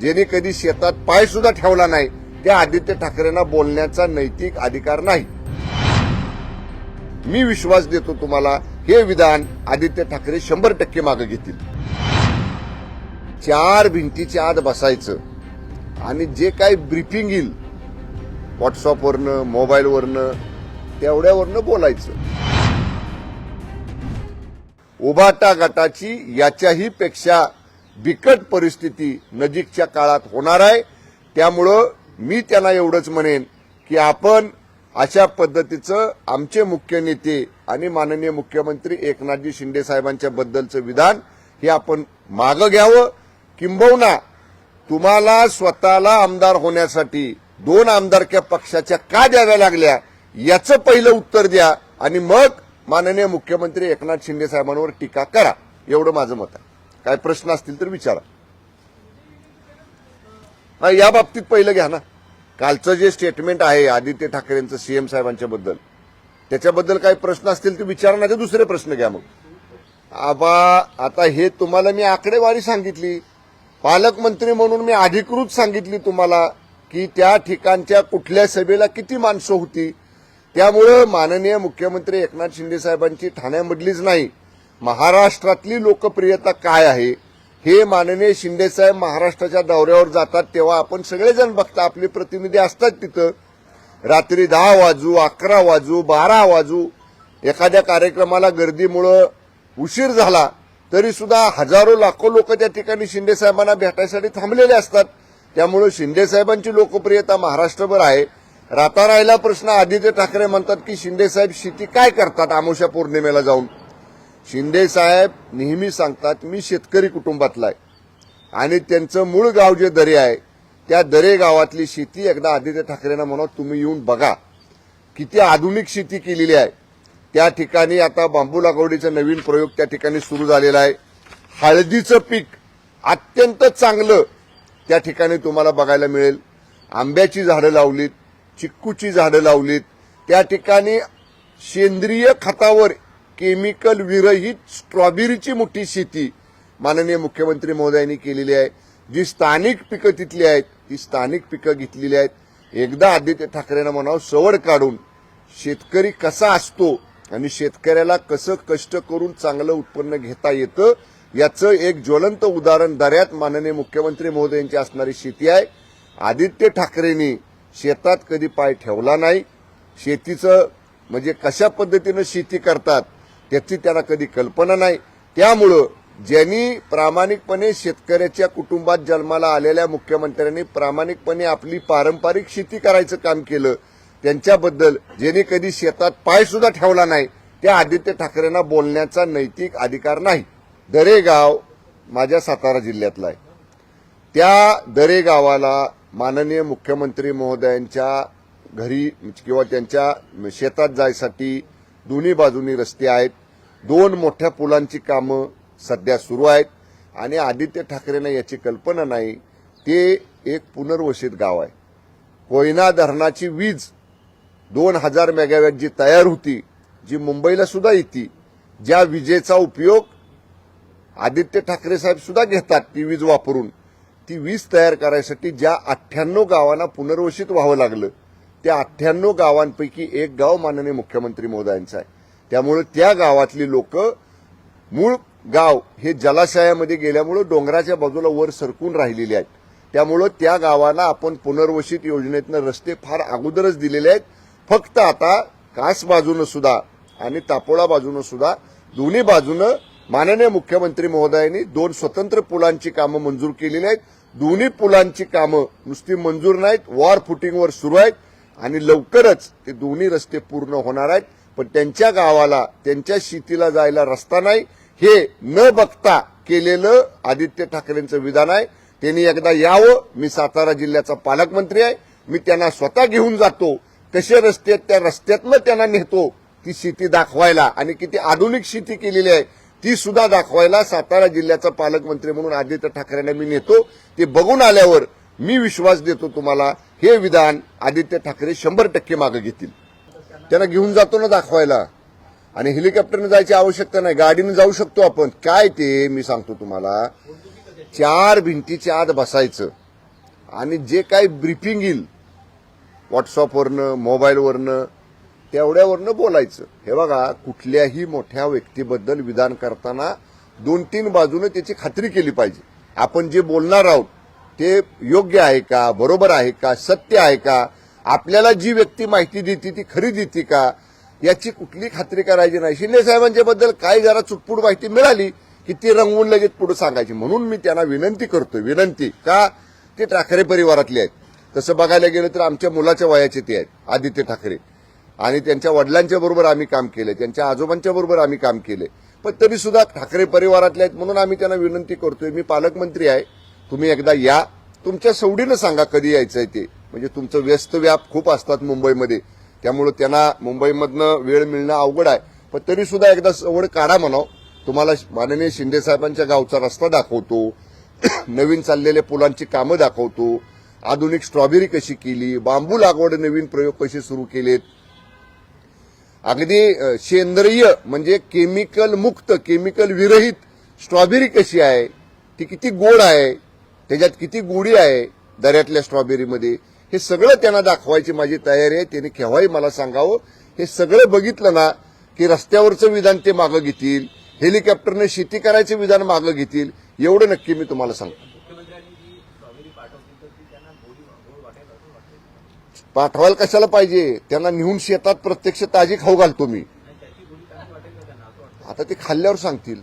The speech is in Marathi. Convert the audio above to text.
ज्यांनी कधी शेतात पाय सुद्धा ठेवला नाही त्या आदित्य ठाकरेंना बोलण्याचा नैतिक अधिकार नाही. मी विश्वास देतो तुम्हाला हे विधान आदित्य ठाकरे शंभर टक्के मागे घेतील. चार भिंतीच्या आत बसायचं आणि जे काही ब्रीफिंग येईल व्हॉट्सअपवरनं मोबाईलवरनं तेवढ्यावरनं बोलायचं. उभाटा गटाची याच्याही पेक्षा बिकट परिस्थिती नजीकच्या काळात होणार आहे. त्यामुळं मी त्यांना एवढंच म्हणेन की आपण अशा पद्धतीचं आमचे मुख्य नेते आणि माननीय मुख्यमंत्री एकनाथजी शिंदे साहेबांच्या बद्दलचं विधान हे आपण मागं घ्यावं. किंबहुना तुम्हाला स्वतःला आमदार होण्यासाठी दोन आमदारक्या पक्षाच्या का द्याव्या लागल्या याचं पहिलं उत्तर द्या आणि मग माननीय मुख्यमंत्री एकनाथ शिंदे साहेबांवर टीका करा. एवढं माझं मत आहे. काय प्रश्न असतील तर विचारा. नाही या बाबतीत पहिलं घ्या ना. कालचं जे स्टेटमेंट आहे आदित्य ठाकरेंचं सीएम साहेबांच्या बद्दल त्याच्याबद्दल काही प्रश्न असतील तर विचारा नाही तर दुसरे प्रश्न घ्या मग. आबा आता हे तुम्हाला मी आकडेवारी सांगितली. पालकमंत्री म्हणून मी अधिकृत सांगितली तुम्हाला की त्या ठिकाणच्या कुठल्या सभेला किती माणसं होती. त्यामुळं माननीय मुख्यमंत्री एकनाथ शिंदे साहेबांची ठाण्यामधलीच नाही. महाराष्ट्रातली लोकप्रियता काय आहे? हे माननीय शिंदेसाहेब महाराष्ट्राच्या दौऱ्यावर जातात तेव्हा आपण सगळेजण बघता आपले प्रतिनिधी असतात तिथं. रात्री दहा वाजू अकरा वाजू बारा वाजू. एखाद्या कार्यक्रमाला गर्दीमुळं उशीर झाला तरी सुद्धा हजारो लाखो लोक त्या ठिकाणी शिंदेसाहेबांना भेटायसाठी थांबलेले असतात. त्यामुळे शिंदेसाहेबांची लोकप्रियता महाराष्ट्रभर आहे. राहता राहिला प्रश्न आदित्य ठाकरे म्हणतात की शिंदेसाहेब शेती काय करतात आमोशा पौर्णिमेला जाऊन? शिंदे साहेब नेहमी सांगतात मी शेतकरी कुटुंबातला आहे. आणि त्यांचं मूळ गाव जे दरे आहे त्या दरे गावातली शेती एकदा आदित्य ठाकरेंना म्हणा तुम्ही येऊन बघा किती आधुनिक शेती केलेली आहे. त्या ठिकाणी आता बांबू लागवडीचा नवीन प्रयोग त्या ठिकाणी सुरू झालेला आहे. हळदीचं पीक अत्यंत चांगलं त्या ठिकाणी तुम्हाला बघायला मिळेल. आंब्याची झाडं लावलीत चिक्कूची झाडं लावलीत. त्या ठिकाणी सेंद्रिय खतावर केमिकल विरहित स्ट्रॉबेरीची मोठी शेती माननीय मुख्यमंत्री महोदयांनी केलेली आहे. जी स्थानिक पिकं तिथली आहेत ती स्थानिक पिकं घेतलेली आहेत. एकदा आदित्य ठाकरेंना म्हणावं सवड काढून शेतकरी कसा असतो आणि शेतकऱ्याला कसं कष्ट करून चांगलं उत्पन्न घेता येतं याचं एक ज्वलंत उदाहरण दऱ्यात माननीय मुख्यमंत्री महोदयांची असणारी शेती आहे. आदित्य ठाकरेंनी शेतात कधी पाय ठेवला नाही. शेतीचं म्हणजे कशा पद्धतीनं शेती करतात त्याची त्यांना कधी कल्पना नाही. त्यामुळं ज्यांनी प्रामाणिकपणे शेतकऱ्याच्या कुटुंबात जन्माला आलेल्या मुख्यमंत्र्यांनी प्रामाणिकपणे आपली पारंपरिक शेती करायचं काम केलं. त्यांच्याबद्दल ज्यांनी कधी शेतात पाय सुद्धा ठेवला नाही त्या आदित्य ठाकरेंना बोलण्याचा नैतिक अधिकार नाही. दरेगाव माझ्या सातारा जिल्ह्यातला आहे. त्या दरेगावाला माननीय मुख्यमंत्री महोदयांच्या घरी किंवा त्यांच्या शेतात जायसाठी दोन्ही बाजूनी रस्ते आहेत. दोन मोठ्या पुलांची कामं सध्या सुरू आहेत. आणि आदित्य ठाकरेंना याची कल्पना नाही. ते एक पुनर्वसित गाव आहे. कोयना धरणाची वीज दोन हजार मेगावॅट जी तयार होती जी मुंबईला सुद्धा येते ज्या विजेचा उपयोग आदित्य ठाकरे साहेब सुद्धा घेतात ती वीज वापरून. ती वीज तयार करायसाठी ज्या अठ्ठ्याण्णव गावांना पुनर्वसित व्हावं लागलं त्या अठ्ठ्याण्णव गावांपैकी एक गाव माननीय मुख्यमंत्री महोदयांचं आहे. त्यामुळे त्या गावातली लोक मूळ गाव हे जलाशयामध्ये गेल्यामुळं डोंगराच्या बाजूला वर सरकून राहिलेले आहेत. त्यामुळं त्या गावाला आपण पुनर्वसित योजनेतनं रस्ते फार अगोदरच दिलेले आहेत. फक्त आता कास बाजूनं सुद्धा आणि तापोळा बाजूनं सुद्धा दोन्ही बाजूनं माननीय मुख्यमंत्री महोदयांनी दोन स्वतंत्र पुलांची कामं मंजूर केलेली आहेत. दोन्ही पुलांची कामं नुसती मंजूर नाहीत. वॉर फुटिंगवर सुरू आहेत. आणि लवकरच ते दोन्ही रस्ते पूर्ण होणार आहेत. पण त्यांच्या गावाला त्यांच्या शेतीला जायला रस्ता नाही. हे न बघता केलेलं आदित्य ठाकरेंचं विधान आहे. त्यांनी एकदा यावं. मी सातारा जिल्ह्याचा पालकमंत्री आहे. मी त्यांना स्वतः घेऊन जातो. कसे रस्ते आहेत त्या रस्त्यातनं त्यांना नेतो. ती शेती दाखवायला आणि किती आधुनिक शेती केलेली आहे ती सुद्धा दाखवायला सातारा जिल्ह्याचा पालकमंत्री म्हणून आदित्य ठाकरेंना मी नेतो. ते बघून आल्यावर मी विश्वास देतो तुम्हाला हे विधान आदित्य ठाकरे शंभर टक्के मागे घेतील. त्यांना घेऊन जातो ना दाखवायला. आणि हेलिकॉप्टरने जायची आवश्यकता नाही गाडीने जाऊ शकतो आपण. काय ते मी सांगतो तुम्हाला. चार भिंतीच्या आत बसायचं. आणि जे काही ब्रीफिंग येईल व्हॉट्सअपवरनं मोबाईलवरनं तेवढ्यावरनं बोलायचं. हे बघा कुठल्याही मोठ्या व्यक्तीबद्दल विधान करताना दोन तीन बाजूने त्याची खात्री केली पाहिजे. आपण जे बोलणार आहोत ते योग्य आहे का? बरोबर आहे का? सत्य आहे का? आपल्याला जी व्यक्ती माहिती देते ती खरी देते का? याची कुठली खात्री करायची नाही. शिंदे साहेबांच्या बद्दल काही जरा चुटपुट माहिती मिळाली की ती रंगवून लगेच पुढे सांगायची. म्हणून मी त्यांना विनंती करतोय. विनंती का? ते ठाकरे परिवारातले आहेत. तसं बघायला गेलं तर आमच्या मुलाच्या वयाचे ते आहेत आदित्य ठाकरे. आणि त्यांच्या वडिलांच्या बरोबर आम्ही काम केलं त्यांच्या आजोबांच्या बरोबर आम्ही काम केले पण तरी सुद्धा ठाकरे परिवारातले आहेत म्हणून आम्ही त्यांना विनंती करतोय. मी पालकमंत्री आहे. तुम्ही एकदा या. तुमच्या सवडीनं सांगा कधी यायचं आहे ते. म्हणजे तुमचं व्यस्त व्याप खूप असतात मुंबईमध्ये. त्यामुळे त्यांना मुंबईमधनं वेळ मिळणं अवघड आहे. पण तरी सुद्धा एकदा सवड काढा म्हणाव. तुम्हाला माननीय शिंदे साहेबांच्या गावचा रस्ता दाखवतो. नवीन चाललेल्या पुलांची कामं दाखवतो. आधुनिक स्ट्रॉबेरी कशी केली? बांबू लागवड नवीन प्रयोग कसे सुरू केलेत? अगदी सेंद्रिय म्हणजे केमिकल मुक्त केमिकल विरहित स्ट्रॉबेरी कशी आहे? ती किती गोड आहे? त्याच्यात किती गोडी आहे दऱ्यातल्या स्ट्रॉबेरीमध्ये? हे सगळं त्यांना दाखवायची माझी तयारी आहे. त्यांनी केव्हाही मला सांगावं. हे सगळं बघितलं ना की रस्त्यावरचं विधान ते मागं घेतील हेलिकॉप्टरने शेती करायचं विधान मागं घेतील एवढं नक्की मी तुम्हाला सांगतो. पाठवायला कशाला पाहिजे? त्यांना नेऊन शेतात प्रत्यक्ष ताजी खाऊ घालतो मी. आता ते खाल्ल्यावर सांगतील.